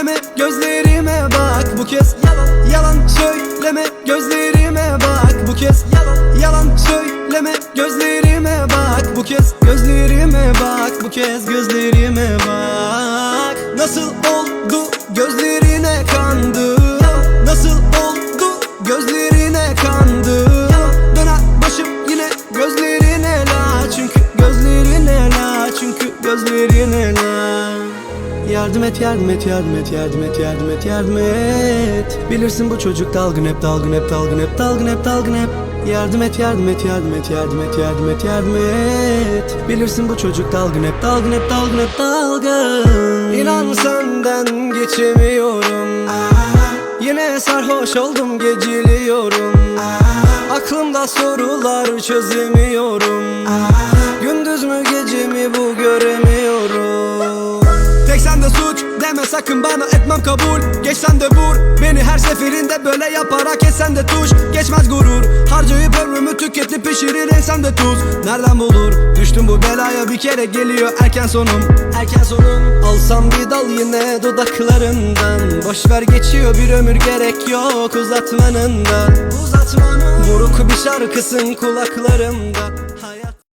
söyleme gözlerime bak. Bu kez Yalan yalan söyleme gözlerime bak. Bu kez Yalan yalan söyleme gözlerime bak. Bu kez Gözlerime bak. Bu kez gözlerime bak. Nasıl oldu gözlerine kandım Nasıl oldu gözlerine kandım Döner başım yine gözlerine la. Çünkü gözlerine la Çünkü gözlerine la Yardım et yardım et yardım et yardım et yardım et yardım et Bilirsin bu çocuk dalgın hep dalgın hep dalgın hep dalgın hep dalgın hep Yardım et yardım et yardım et yardım et yardım et yardım et Bilirsin bu çocuk dalgın hep dalgın hep dalgın hep dalgın İnan senden geçemiyorum Yine sarhoş oldum geciliyorum Aklımda sorular çözemiyorum Gündüz deme sakın bana etmem kabul. Geç sen de vur beni her seferinde böyle yaparak et sen de tuş. Geçmez gurur harcayıp ömrümü tüketip pişirir insan de tuz. Nereden bulur? Düştüm bu belaya bir kere geliyor erken sonum. Erken sonum. Alsam bir dal yine dudaklarından. Boş ver geçiyor bir ömür gerek yok uzatmanın da Uzatmanın. Buruk bir şarkısın kulaklarımda